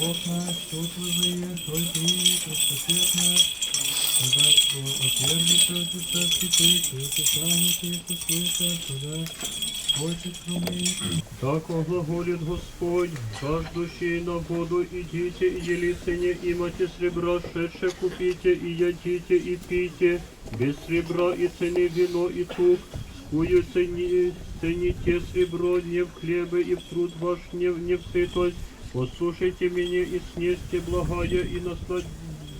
Бог наш, что твоє, той ти, Христос наш, Когда отвергнется от царский ты, ты сами ты послышишь, когда хочет кроме. Так оглаголит Господь, каждущий на воду идите и делите не имате сребра, шедше купите и ядите и пейте, без сребра и цени вино и тук, скую цени, цените сребро не в хлебе и в труд ваш не, в- не в сытость, послушайте меня и снесьте благая и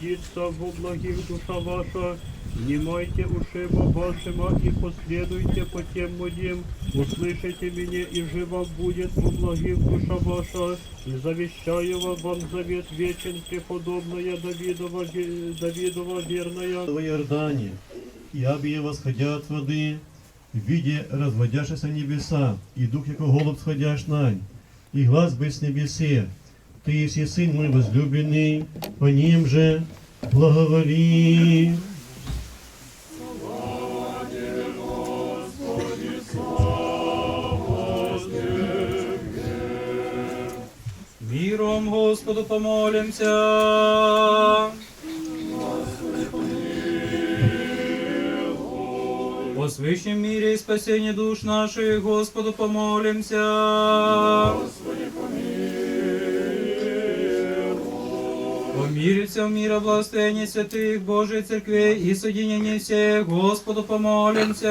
насладиться во благих душа ваша, Внимайте ушима вашима и последуйте по тем моим, услышите меня и живо будет во благих душа ваша, и завещаю вам вам завет вечен, преподобная Давидова, ве- Давидова верная. в Иордане, и обе восходя от воды, в виде разводящихся небеса, и дух, яко голуб сходящ нань, и глаз бы с небесе, ты есть сын мой возлюбленный, по ним же благоволи. Миром Господу помолимся. О свыщем мире и спасении душ наших Господу помолимся. О Мире всем мира, благостоянии святых Божией Церквей и соединении всех Господу помолимся.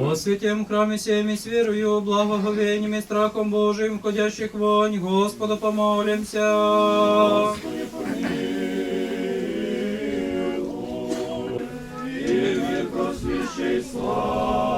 О святем храме всеми с верою, благоговением и страхом Божиим, входящих вонь, Господу помолимся. Не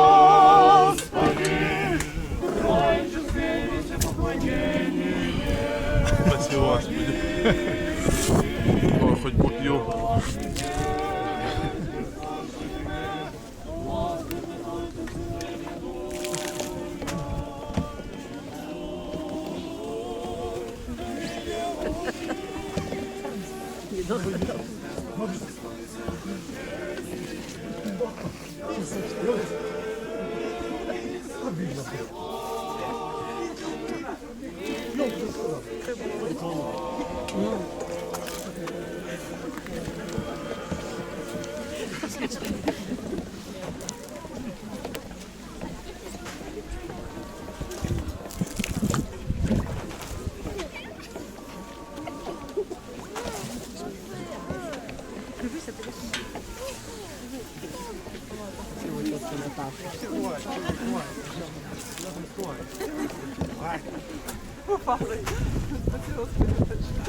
приїхали до цього спитача.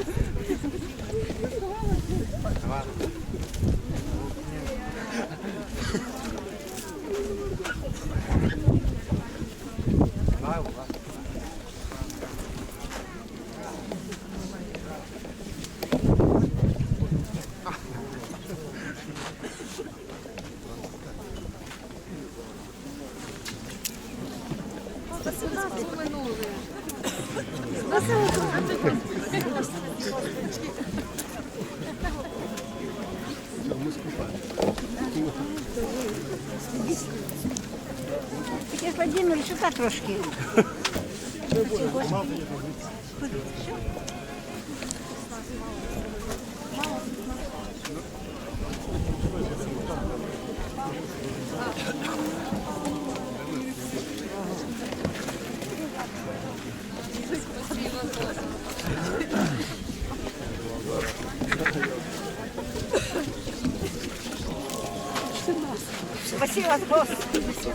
Олег Владимирович, сюди трошки. Спасибо, спасибо. Господи.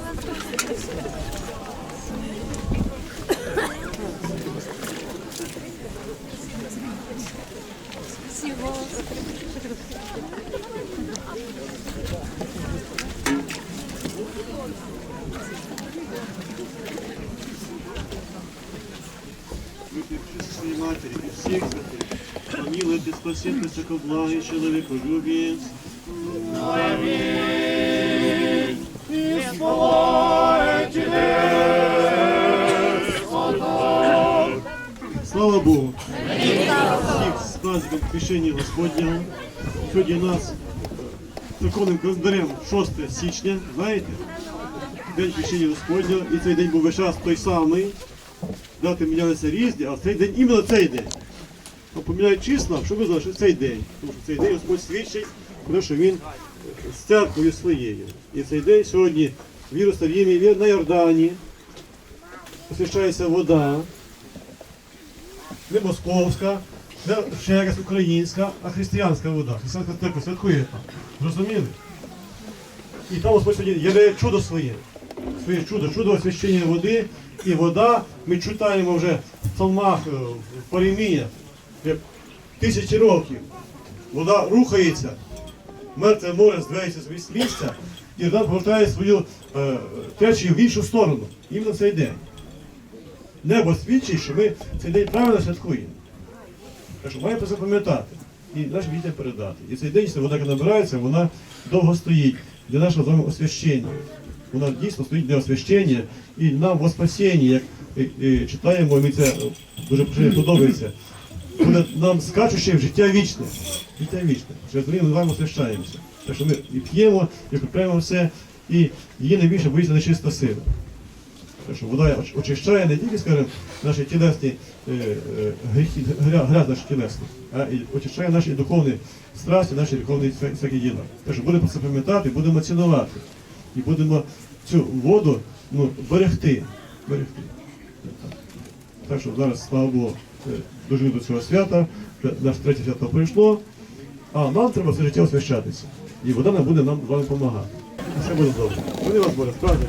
Своей матери и всех святых, помилуй ты, спаси, высокоблагий человеколюбие. Слава Богу! Всіх з праздником Крещення Господнього. Сьогодні у нас церковним календарем 6 січня, знаєте? День Крещення Господнього. І цей день був весь час той самий. Дати мінялися різні, а цей день іменно цей день. Поміняють числа, щоб ви знали, що цей день. Тому що цей день Господь свідчить, тому що він з церквою своєю. І цей день сьогодні в Єрусалімі, на Йордані, освящається вода, не московська, не ще якась українська, а християнська вода. Християнська церква святкує там. Зрозуміли? І там Господь являє чудо своє. Своє чудо, чудо освящення води. І вода, ми читаємо вже в псалмах, е, в Пареміях, як тисячі років. Вода рухається, мертве море здвигається з місця, і вода повертає свою е, течію в іншу сторону. Іменно цей день. Небо свідчить, що ми цей день правильно святкуємо. Що маємо це запам'ятати і нашим дітям передати. І цей день, вода яка набирається, вона довго стоїть для нашого з вами освящення. Вона дійсно стоїть для освящення і нам во спасінні, як е, е, читаємо, мені це е, дуже подобається. Буде нам скачуще в життя вічне. Життя вічне. Через ми з вами освящаємося. Так що ми і п'ємо, і купляємо все, і її найбільше боїться нечиста сила. Так що вода очищає не тільки, скажімо, наші тілесні е, е, гріхи, грязь наші тілесні, а і очищає наші духовні страсті, наші духовні вся- всякі діла. Так що будемо це пам'ятати, будемо цінувати. І будемо цю воду ну, берегти. берегти. Так що зараз, слава Богу, е, дожили до цього свята, наше третє свято прийшло, а нам треба все життя освящатися. І вода нам буде нам з вами допомагати. Все буде добре. Вони вас Боже, справді.